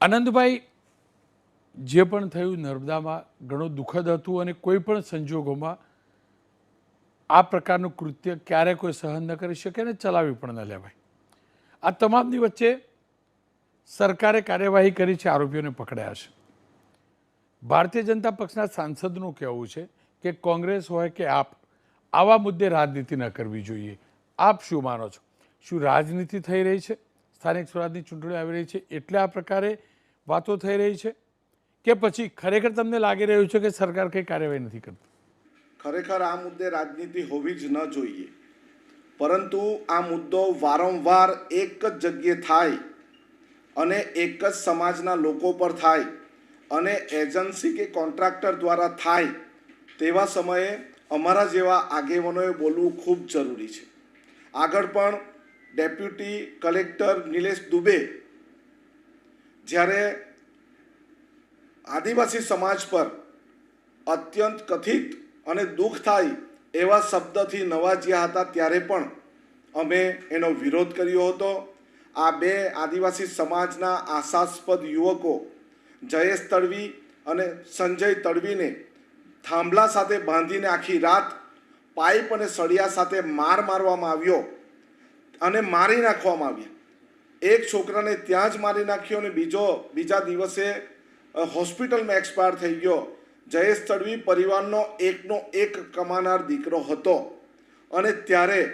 આનંદભાઈ, જે પણ થયું નર્મદામાં, ઘણું દુઃખદ હતું અને કોઈ પણ સંજોગોમાં આ પ્રકારનું કૃત્ય ક્યારે કોઈ સહન ન કરી શકે અને ચલાવી પણ ન લેવાય. આ તમામની વચ્ચે સરકારે કાર્યવાહી કરી છે, આરોપીઓને પકડ્યા છે. ભારતીય જનતા પક્ષના સાંસદનું કહેવું છે કે કોંગ્રેસ હોય કે આપ, આવા મુદ્દે રાજનીતિ ન કરવી જોઈએ. આપ શું માનો છો? શું રાજનીતિ થઈ રહી છે? સ્થાનિક સ્વરાજની ચૂંટણી આવી રહી છે? એટલે આ પ્રકારે વાતો થઈ રહી છે કે પછી ખરેખર તમને લાગી રહ્યું છે કે સરકાર કંઈ કાર્યવાહી નથી કરતી? ખરેખર આ મુદ્દે રાજનીતિ હોવી જ ન જોઈએ. પરંતુ આ મુદ્દો વારંવાર એક જ જગ્યાએ થાય અને એક જ સમાજના લોકો પર થાય અને એજન્સી કે કોન્ટ્રાક્ટર દ્વારા થાય તેવા સમયે અમારા જેવા આગેવાનોએ બોલવું ખૂબ જરૂરી છે. આગળ પણ ડેપ્યુટી કલેક્ટર નિલેશ દુબે જ્યારે આદિવાસી સમાજ પર અત્યંત કથિત અને દુઃખ થાય એવા શબ્દથી નવાજ્યા હતા ત્યારે પણ અમે એનો વિરોધ કર્યો હતો. આ બે આદિવાસી સમાજના આશાસ્પદ યુવકો જયેશ તડવી અને સંજય તડવીને થાંભલા સાથે બાંધીને આખી રાત પાઇપ અને સળિયા સાથે માર મારવામાં આવ્યો અને મારી નાખવામાં આવ્યા. એક છોકરાને ત્યાં જ મારી નાખ્યો અને બીજો, બીજા દિવસે હોસ્પિટલમાં એક્સપાયર થઈ ગયો. જયેશ તડવી પરિવારનો એકનો એક કમાનાર દીકરો હતો. અને ત્યારે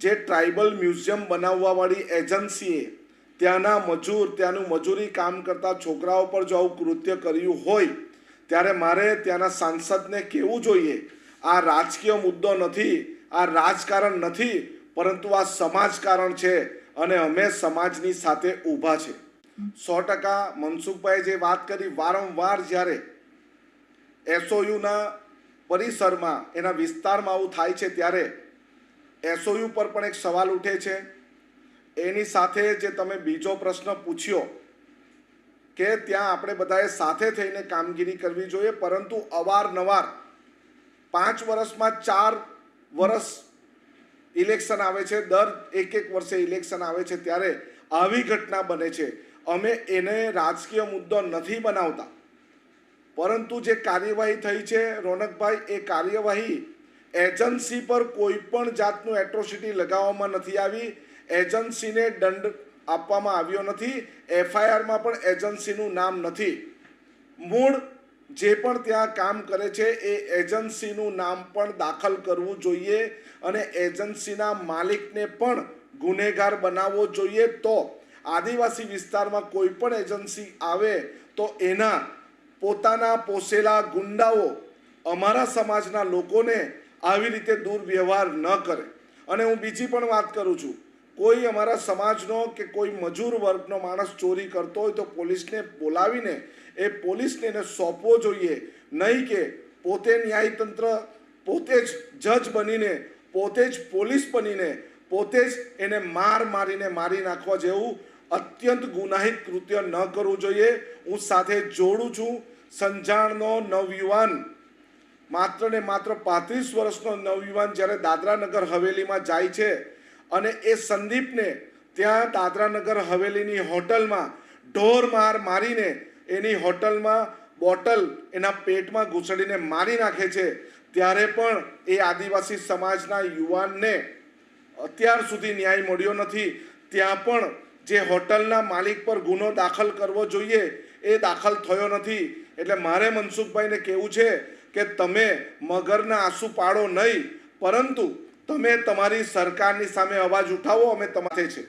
જે ટ્રાઇબલ મ્યુઝિયમ બનાવવાવાળી એજન્સીએ ત્યાંના મજૂર, ત્યાંનું મજૂરી કામ કરતા છોકરાઓ પર જો આવું કૃત્ય કર્યું હોય, ત્યારે મારે ત્યાંના સાંસદને કહેવું જોઈએ, આ રાજકીય મુદ્દો નથી, આ રાજકારણ નથી, પરંતુ આ સમાજકારણ છે અને અમે સમાજની સાથે ઊભા છે. સો ટકા મનસુખભાઈ જે વાત કરી વારંવાર જ્યારે એસઓયુના પરિસરમાં, એના વિસ્તારમાં આવું થાય છે ત્યારે એસઓયુ પર પણ એક સવાલ ઉઠે છે. એની સાથે જે તમે બીજો પ્રશ્ન પૂછ્યો કે ત્યાં આપણે બધાએ સાથે થઈને કામગીરી કરવી જોઈએ, પરંતુ અવારનવાર પાંચ વર્ષમાં ચાર વર્ષ ઇલેક્શન આવે છે, દર એક એક વર્ષે ઇલેક્શન આવે છે, ત્યારે આવી ઘટના બને છે. અમે એને રાજકીય મુદ્દો નથી બનાવતા. પરંતુ જે કાર્યવાહી થઈ છે, રોનકભાઈ, એ કાર્યવાહી એજન્સી પર કોઈ પણ જાતનું એટ્રોસિટી લગાવવામાં નથી આવી. એજન્સીને દંડ આપવામાં આવ્યો નથી. એફઆઈઆરમાં પણ એજન્સીનું નામ નથી. મૂળ જે પણ ત્યાં કામ કરે છે, એ એજન્સીનું નામ પણ દાખલ કરવું જોઈએ અને એજન્સીના માલિકને પણ ગુનેગાર બનાવવો જોઈએ તો આદિવાસી વિસ્તારમાં કોઈ પણ એજન્સી આવે તો એના પોતાના પોસેલા ગુંડાઓ અમારા સમાજના લોકોને આવી રીતે દુર્વ્યવહાર ન કરે. અને હું બીજી પણ વાત કરું છું. કોઈ અમારા સમાજનો કે કોઈ મજૂર વર્ગનો માણસ ચોરી કરતો હોય તો પોલીસને બોલાવીને એ પોલીસને એને સોંપવો જોઈએ. નહીં કે પોતે ન્યાયતંત્ર, પોતે જ જજ બનીને, પોતે જ પોલીસ બનીને, પોતે જ એને માર મારીને મારી નાખવા જેવું અત્યંત ગુનાહિત કૃત્ય ન કરવું જોઈએ. હું સાથે જોડું છું સંજાણનો નવયુવાન, માત્ર ને માત્ર પાંત્રીસ વર્ષનો નવયુવાન જ્યારે દાદરાનગર હવેલીમાં જાય છે અને એ સંદીપને ત્યાં દાદરાનગર હવેલીની હોટલમાં ઢોર માર મારીને એની હોટલમાં બોટલ એના પેટમાં ઘૂસડીને મારી નાખે છે. ત્યારે પણ એ આદિવાસી સમાજના યુવાનને અત્યાર સુધી ન્યાય મળ્યો નથી. ત્યાં પણ જે હોટલના માલિક પર ગુનો દાખલ કરવો જોઈએ, એ દાખલ થયો નથી. એટલે મારે મનસુખભાઈને કહેવું છે કે તમે મગરના આંસુ પાડો નહીં, પરંતુ તમે તમારી સરકારની સામે અવાજ ઉઠાવો, અમે તમારે છે.